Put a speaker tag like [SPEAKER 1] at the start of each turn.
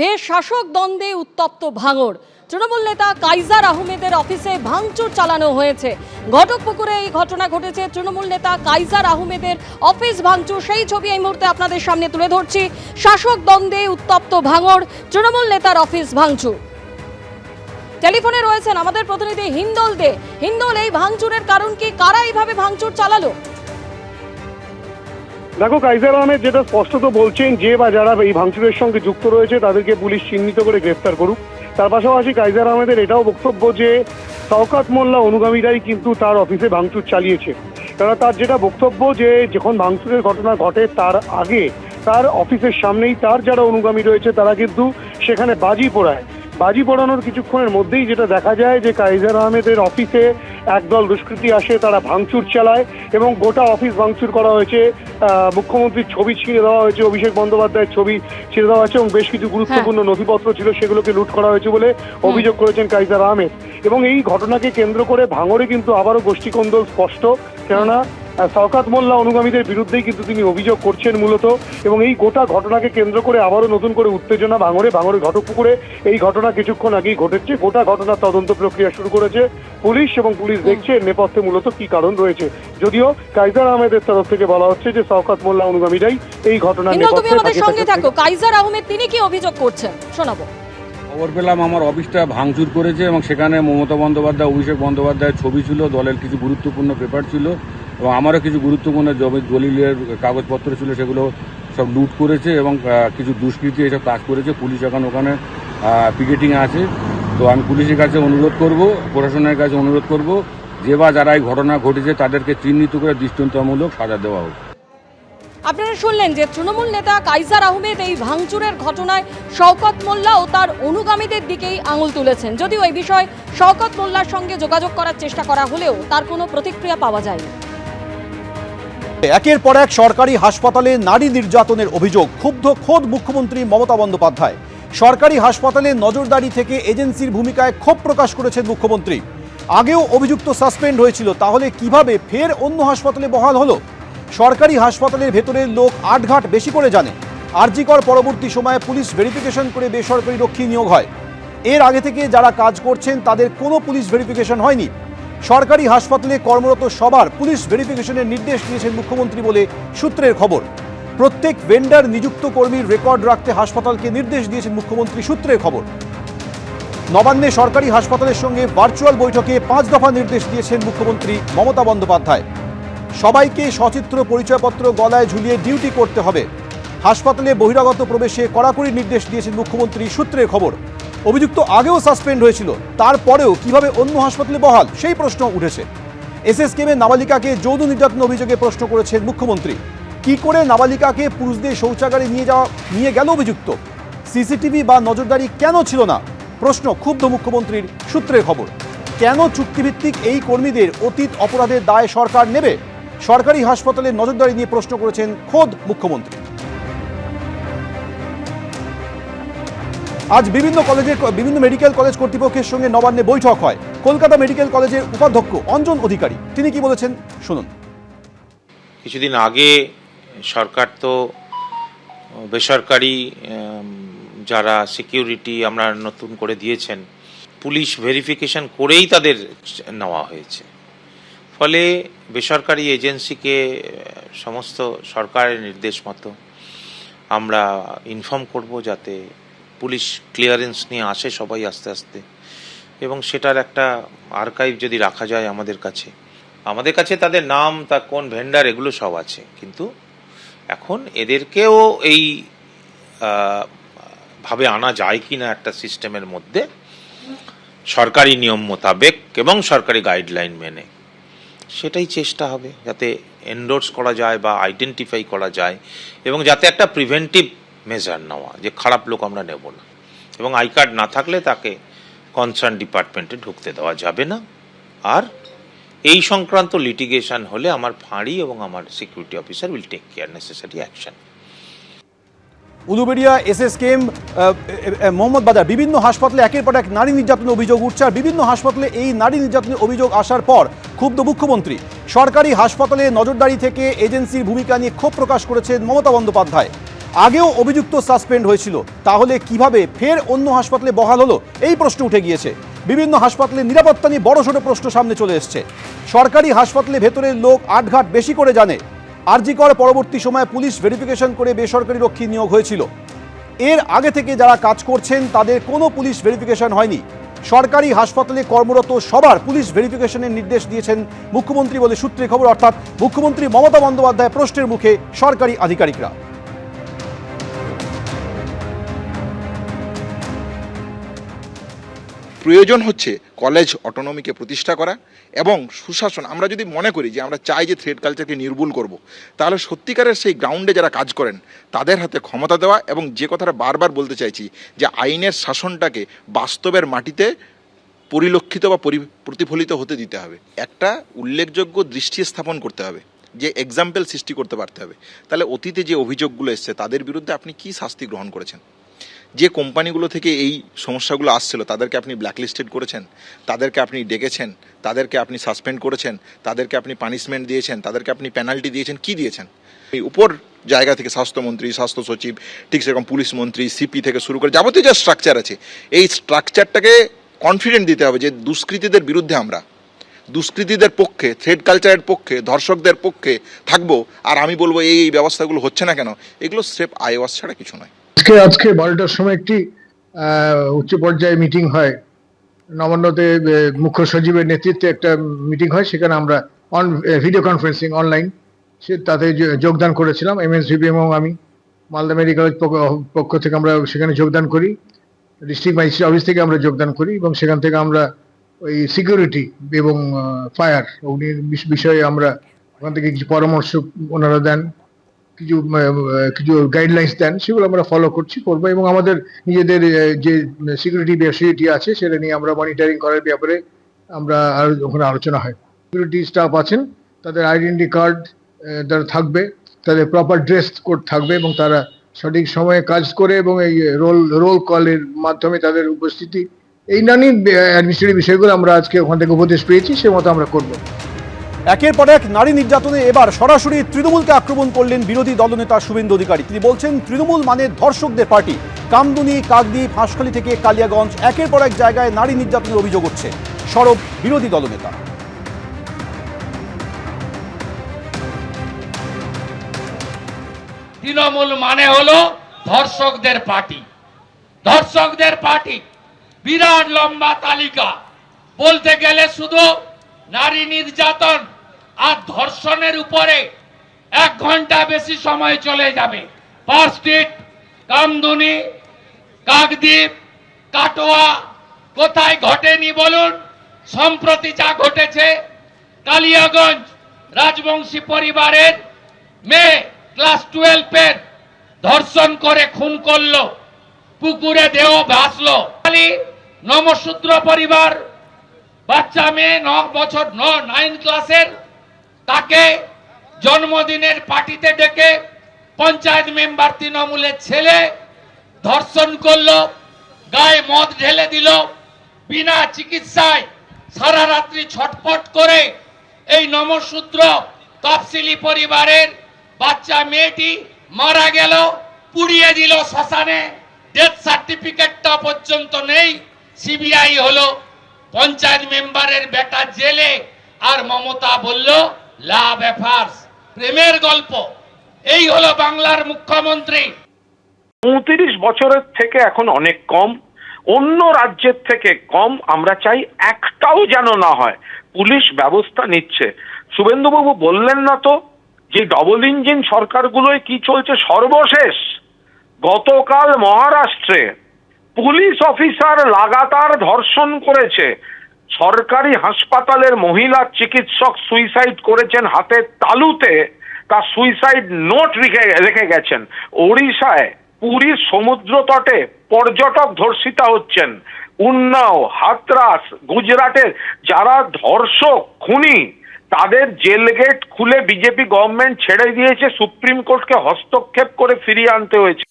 [SPEAKER 1] ফের শাসক দ্বন্দ্বে উত্তপ্ত ভাঙড়। তৃণমূল নেতা কাইজার আহমেদের অফিসে ভাঙচুর চালানো হয়েছে। ঘটকপুকুরে এই ঘটনা ঘটেছে। তৃণমূল নেতা কাইজার আহমেদের অফিস ভাঙচুর। সেই ছবি এই মুহূর্তে আপনাদের সামনে তুলে ধরছি। শাসক দ্বন্দ্বে উত্তপ্ত ভাঙড়, তৃণমূল নেতার অফিস ভাঙচুর। টেলিফোনে রয়েছেন আমাদের প্রতিনিধি হিন্দল দে। হিন্দল, এই ভাঙচুরের কারণ কি? কারা এইভাবে ভাঙচুর চালালো?
[SPEAKER 2] দেখো, কাইজার আহমেদ যেটা স্পষ্টত বলছেন যে বা যারা এই ভাঙচুরের সঙ্গে যুক্ত রয়েছে, তাদেরকে পুলিশ চিহ্নিত করে গ্রেফতার করুক। তার পাশাপাশি কাইজার আহমেদের এটাও বক্তব্য যে, শওকাত মোল্লা অনুগামীরাই কিন্তু তার অফিসে ভাঙচুর চালিয়েছে। কারণ তার যেটা বক্তব্য যে, যখন ভাঙচুরের ঘটনা ঘটে তার আগে, তার অফিসের সামনেই তার যারা অনুগামী রয়েছে, তারা কিন্তু সেখানে বাজি পোড়ায়। বাজি পড়ানোর কিছুক্ষণের মধ্যেই যেটা দেখা যায় যে কাইজার আহমেদের অফিসে একদল দুষ্কৃতী আসে তারা ভাঙচুর চালায় এবং গোটা অফিস ভাঙচুর করা হয়েছে। মুখ্যমন্ত্রীর ছবি ছিঁড়ে দেওয়া হয়েছে অভিষেক বন্দ্যোপাধ্যায়ের ছবি ছিঁড়ে দেওয়া হয়েছে এবং বেশ কিছু গুরুত্বপূর্ণ নথিপত্র ছিল সেগুলোকে লুট করা হয়েছে বলে অভিযোগ করেছেন কাইজার আহমেদ। এবং এই ঘটনাকে কেন্দ্র করে ভাঙড়ে কিন্তু আবারও গোষ্ঠীকন্দল স্পষ্ট। কেননা শওকাত মোল্লা অনুগামীদের বিরুদ্ধেই কিন্তু তিনি অভিযোগ করছেন মূলত এবং এই গোটা ঘটনাকে কেন্দ্র করে আবারও নতুন করে উত্তেজনা ভাঙড়ে ভাঙড়ের ঘটকপুকুরে এই ঘটনা কিছুক্ষণ আগেই ঘটেছে। গোটা ঘটনার তদন্ত প্রক্রিয়া শুরু করেছে। পুলিশ এবং পুলিশ দেখছে এর নেপথ্যে মূলত কি কারণ রয়েছে। যদিও কাইজার আহমেদের তরফ থেকে বলা হচ্ছে যে শওকাত মোল্লা অনুগামীরাই এই ঘটনার নেপথ্যে থাকো।
[SPEAKER 1] কাইজার আহমেদ তিনি কি অভিযোগ করছেন? শোনাবো।
[SPEAKER 3] খবর পেলাম আমার অফিসটা ভাঙচুর করেছে এবং সেখানে মমতা বন্দ্যোপাধ্যায় অভিষেক বন্দ্যোপাধ্যায়ের ছবি ছিল। দলের কিছু গুরুত্বপূর্ণ পেপার ছিল। এবং আমারও কিছু গুরুত্বপূর্ণ জমি দলিলের কাগজপত্র ছিল, সেগুলো সব লুট করেছে এবং কিছু দুষ্কৃতী এসব কাজ করেছে। পুলিশ এখন ওখানে পিকেটিং আছে। তো আমি পুলিশের কাছে অনুরোধ করব, প্রশাসনের কাছে অনুরোধ করব, যে বা যারা এই ঘটনা ঘটেছে তাদেরকে চিহ্নিত করে দৃষ্টান্তমূলক সাজা দেওয়া হোক।
[SPEAKER 1] আপনারা শুনলেন যে তৃণমূল নেতা কাইজার আহমেদ এই ভাঙচুরের ঘটনায় শওকত মোল্লা ও তার অনুগামীদের দিকেই আঙুল তুলেছেন। যদিও এই বিষয়ে শওকত মোল্লার সঙ্গে যোগাযোগ করার চেষ্টা করা হলেও তার কোনো প্রতিক্রিয়া পাওয়া যায়নি।
[SPEAKER 4] একের পর এক সরকারি হাসপাতালে নারী নির্যাতনের অভিযোগ, ক্ষুব্ধ খোদ মুখ্যমন্ত্রী মমতা বন্দ্যোপাধ্যায়। সরকারি হাসপাতালে নজরদারি থেকে এজেন্সির ভূমিকায় ক্ষোভ প্রকাশ করেছেন মুখ্যমন্ত্রী। আগেও অভিযুক্ত সাসপেন্ড হয়েছিল, তাহলে কীভাবে ফের অন্য হাসপাতালে বহাল হলো? সরকারি হাসপাতালের ভেতরে লোক আটঘাট বেশি করে জানে। আরজিকর পরবর্তী সময়ে পুলিশ ভেরিফিকেশন করে বেসরকারি রক্ষী নিয়োগ হয়। এর আগে থেকে যারা কাজ করছেন, তাদের কোনো পুলিশ ভেরিফিকেশন হয়নি। সরকারি হাসপাতালে কর্মরত সবার পুলিশ ভেরিফিকেশনের নির্দেশ দিয়েছেন মুখ্যমন্ত্রী বলে সূত্রের খবর। প্রত্যেক ভেন্ডার নিযুক্ত কর্মীর রেকর্ড রাখতে হাসপাতালকে নির্দেশ দিয়েছেন মুখ্যমন্ত্রী সূত্রের খবর। নবান্নে সরকারি হাসপাতালের সঙ্গে ভার্চুয়াল বৈঠকে পাঁচ দফা নির্দেশ দিয়েছেন মুখ্যমন্ত্রী মমতা বন্দ্যোপাধ্যায়। সবাইকে সচিত্র পরিচয়পত্র গলায় ঝুলিয়ে ডিউটি করতে হবে। হাসপাতালে বহিরাগত প্রবেশে কড়াকড়ি নির্দেশ দিয়েছেন মুখ্যমন্ত্রী সূত্রের খবর। অভিযুক্ত আগেও সাসপেন্ড হয়েছিল, তারপরেও কীভাবে অন্য হাসপাতালে বহাল, সেই প্রশ্ন উঠেছে। এসএসকেমে নাবালিকাকে যৌন নির্যাতন অভিযোগে প্রশ্ন করেছেন মুখ্যমন্ত্রী। কি করে নাবালিকাকে পুরুষদের শৌচাগারে নিয়ে যাওয়া, নিয়ে গেল অভিযুক্ত? সিসিটিভি বা নজরদারি কেন ছিল না? প্রশ্ন ক্ষুব্ধ মুখ্যমন্ত্রীর সূত্রের খবর। কেন চুক্তিভিত্তিক এই কর্মীদের অতীত অপরাধের দায় সরকার নেবে? সরকারি হাসপাতালে নজরদারি নিয়ে প্রশ্ন করেছেন খোদ মুখ্যমন্ত্রী। আজ বিভিন্ন কলেজের বিভিন্ন মেডিকেল কলেজ কর্তৃপক্ষের সঙ্গে নবান্নে বৈঠক হয়। কলকাতা মেডিকেল কলেজের উপাধ্যক্ষ অঞ্জন অধিকারী। তিনি কি বলেছেন? শুনুন।
[SPEAKER 5] কিছুদিন আগে সরকার তো, বেসরকারি যারা সিকিউরিটি আমরা নতুন করে দিয়েছেন, পুলিশ ভেরিফিকেশন করেই তাদের নেওয়া হয়েছে। ফলে বেসরকারি এজেন্সিকে সমস্ত সরকারের নির্দেশ মতো আমরা ইনফর্ম করব যাতে পুলিশ ক্লিয়ারেন্স নিয়ে আসে সবাই আস্তে আস্তে। এবং সেটার একটা আর্কাইভ যদি রাখা যায় আমাদের কাছে। আমাদের কাছে তাদের নাম, তা কোন ভেন্ডার এগুলো সব আছে। কিন্তু এখন এদেরকেও এই ভাবে আনা যায় কি না একটা সিস্টেমের মধ্যে, সরকারি নিয়ম মোতাবেক এবং সরকারি গাইডলাইন মেনে। সেটাই চেষ্টা হবে, যাতে এন্ডোর্স করা যায় বা আইডেন্টিফাই করা যায়। এবং যাতে একটা প্রিভেন্টিভ মেজার নেওয়া, যে খারাপ লোক আমরা নেব না। এবং আই কার্ড না থাকলে তাকে কনসার্ন ডিপার্টমেন্টে ঢুকতে দেওয়া যাবে না। আর এই সংক্রান্ত লিটিগেশন হলে আমার ফাঁড়ি এবং আমার security officer will take care necessary action
[SPEAKER 4] Uluberia SSKM Mohammad Bazar বিভিন্ন হাসপাতালে একের পর এক নারী নির্যাতনের অভিযোগ উঠছে। আর বিভিন্ন হাসপাতালে এই নারী নির্যাতনের অভিযোগ আসার পর ক্ষুব্ধ মুখ্যমন্ত্রী। সরকারি হাসপাতালে নজরদারি থেকে এজেন্সির ভূমিকা নিয়ে ক্ষোভ প্রকাশ করেছেন মমতা বন্দ্যোপাধ্যায়। আগেও অভিযুক্ত সাসপেন্ড হয়েছিল। তাহলে কীভাবে ফের অন্য হাসপাতালে বহাল হলো? এই প্রশ্ন উঠে গিয়েছে। বিভিন্ন হাসপাতালে নিরাপত্তা নিয়ে বড়সড় প্রশ্ন সামনে চলে এসছে। সরকারি হাসপাতালে ভেতরের লোক আটঘাট বেশি করে জানে। আরজিকর পরবর্তী সময়ে পুলিশ ভেরিফিকেশন করে বেসরকারি রক্ষী নিয়োগ হয়েছিল। এর আগে থেকে যারা কাজ করছেন, তাদের কোনো পুলিশ ভেরিফিকেশন হয়নি। সরকারি হাসপাতালে কর্মরত সবার পুলিশ ভেরিফিকেশনের নির্দেশ দিয়েছেন মুখ্যমন্ত্রী বলে সূত্রে খবর, অর্থাৎ মুখ্যমন্ত্রী মমতা বন্দ্যোপাধ্যায় প্রশ্নের মুখে সরকারি আধিকারিকরা।
[SPEAKER 6] প্রয়োজন হচ্ছে কলেজ অটোনমিকে প্রতিষ্ঠা করা এবং সুশাসন। আমরা যদি মনে করি যে আমরা চাই যে থ্রেড কালচারকে নির্মূল করব, তাহলে সত্যিকারের সেই গ্রাউন্ডে যারা কাজ করেন, তাদের হাতে ক্ষমতা দেওয়া এবং যে কথাটা বারবার বলতে চাইছি যে আইনের শাসনটাকে বাস্তবের মাটিতে পরিলক্ষিত বা পরি- প্রতিফলিত হতে দিতে হবে। একটা উল্লেখযোগ্য দৃষ্টি স্থাপন করতে হবে, যে এক্সাম্পল সৃষ্টি করতে পারতে হবে। তাহলে অতীতে যে অভিযোগগুলো এসছে, তাদের বিরুদ্ধে আপনি কি শাস্তি গ্রহণ করেছেন? যে কোম্পানিগুলো থেকে এই সমস্যাগুলো আসছিল, তাদেরকে আপনি ব্ল্যাকলিস্টেড করেছেন, তাদেরকে আপনি ডেকেছেন, তাদেরকে আপনি সাসপেন্ড করেছেন, তাদেরকে আপনি পানিশমেন্ট দিয়েছেন, তাদেরকে আপনি পেনাল্টি দিয়েছেন, কি দিয়েছেন? এই উপর জায়গা থেকে স্বাস্থ্যমন্ত্রী, স্বাস্থ্য সচিব, ঠিক সেরকম পুলিশ মন্ত্রী সিপি থেকে শুরু করে যাবতীয় যা স্ট্রাকচার আছে, এই স্ট্রাকচারটাকে কনফিডেন্ট দিতে হবে যে দুষ্কৃতীদের বিরুদ্ধে আমরা, দুষ্কৃতীদের পক্ষে থ্রেড কালচারের পক্ষে, ধর্ষকদের পক্ষে থাকব, আর আমি বলব এই এই ব্যবস্থাগুলো হচ্ছে না কেন, এগুলো স্রেফ আইওয়াস ছাড়া কিছু নয়।
[SPEAKER 7] আজকে আজকে বারোটার সময় একটি উচ্চ পর্যায়ে মিটিং হয়। নবান্নতে মুখ্য সচিবের নেতৃত্বে একটা মিটিং হয়, সেখানে আমরা অন ভিডিও কনফারেন্সিং অনলাইন সে, তাতে যোগদান করেছিলাম এমএসভিবি এবং আমি। মালদা মেডিকেল পক্ষ থেকে আমরা সেখানে যোগদান করি। ডিস্ট্রিক্ট ম্যাজিস্ট্রেট অফিস থেকে আমরা যোগদান করি এবং সেখান থেকে আমরা ওই সিকিউরিটি এবং ফায়ার অগ্নির বিষ- বিষয়ে আমরা ওখান থেকে কিছু পরামর্শ ওনারা দেন। কিছু কিছু গাইডলাইন্স দেন, সেগুলো আমরা ফলো করছি, করব এবং আমাদের নিজেদের যে সিকিউরিটি ফ্যাসিলিটি আছে, সেটা নিয়ে আমরা মনিটরিং করার ব্যাপারে আমরা আর ওখানে আলোচনা হয়। সিকিউরিটি স্টাফ আছেন, তাদের আইডেন্টি কার্ড তারা থাকবে, তাদের প্রপার ড্রেস কোড থাকবে এবং তারা সঠিক সময়ে কাজ করে এবং এই রোল রোল কলের মাধ্যমে তাদের উপস্থিতি। এই নানি অ্যাডমিনিস্ট্রেটিভ বিষয়গুলো আমরা আজকে ওখান থেকে উপদেশ পেয়েছি, সে মতো আমরা করব।
[SPEAKER 4] একের পর এক নারী নির্যাতনে এবার সরাসরি তৃণমূলকে আক্রমণ করলেন বিরোধী দলনেতা শুভেন্দু অধিকারী। তিনি বলছেন, তৃণমূল মানে ধর্ষকদের পার্টি। কামদুনি, কাকদ্বীপ, হাঁসখালি থেকে কালিয়াগঞ্জ একের পর এক জায়গায় নারী নির্যাতনের অভিযোগ হচ্ছে সরব বিরোধী দলনেতা।
[SPEAKER 8] তৃণমূল মানে হলো ধর্ষকদের পার্টি। ধর্ষকদের পার্টি। বিরাট লম্বা তালিকা। বলতে গেলে শুধু নারী নির্যাতন আর ধর্ষণের উপরে এক ঘণ্টা বেশি সময় চলে যাবে। স্ট্রিট, কামদুনি, কাকদ্বীপ, কাটোয়া, কোথায় ঘটেনি বলুন? সম্প্রতি যা ঘটেছে, কালিয়াগঞ্জ রাজবংশী পরিবারের মেয়ে ক্লাস টুয়েলভের ধর্ষণ করে খুন করল, পুকুরে দেহ ভাসলো। নমশূদ্র পরিবার, বাচ্চা মেয়ে ন বছর, ন, নাইন ক্লাসের তাকে জন্মদিনের পার্টিতে ডেকে পঞ্চায়েত মেম্বার তৃণমূলের ছেলে ধর্ষণ করল, গায়ে মদ ঢেলে দিল, বিনা চিকিৎসায় সারা রাত্রি ছটফট করে এই নমশূদ্র তফসিলি পরিবারের বাচ্চা মেয়েটি মারা গেল, পুড়িয়ে দিল শ্মশানে ডেথ সার্টিফিকেটটা পর্যন্ত নেই, সিবিআই হলো পঞ্চায়েত মেম্বারের বেটা জেলে। আর মমতা বলল লাভ এফার্স প্রেমের গল্প। এই হলো বাংলার মুখ্যমন্ত্রী।
[SPEAKER 9] পঁয়ত্রিশ বছরের থেকে এখন অনেক কম, অন্য রাজ্যের থেকে কম আমরা চাই একটাও যেন না হয়। পুলিশ ব্যবস্থা নিচ্ছে। শুভেন্দুবাবু বললেন না তো যে ডবল ইঞ্জিন সরকারগুলোয় কি চলছে সর্বশেষ? গতকাল মহারাষ্ট্রে পুলিশ অফিসার লাগাতার ধর্ষণ করেছে। সরকারি হাসপাতালের মহিলা চিকিৎসক সুইসাইড করেছেন হাতের তালুতে তার সুইসাইড নোট রেখে রেখে গেছেন। ওড়িশায় পুরীর সমুদ্র তটে পর্যটক ধর্ষিতা হচ্ছেন। উন্নাও, হাতরাস, গুজরাটের যারা ধর্ষক, খুনি, তাদের জেল গেট খুলে বিজেপি গভর্নমেন্ট ছেড়ে দিয়েছে, সুপ্রিম কোর্টকে হস্তক্ষেপ করে ফিরিয়ে আনতে হয়েছে।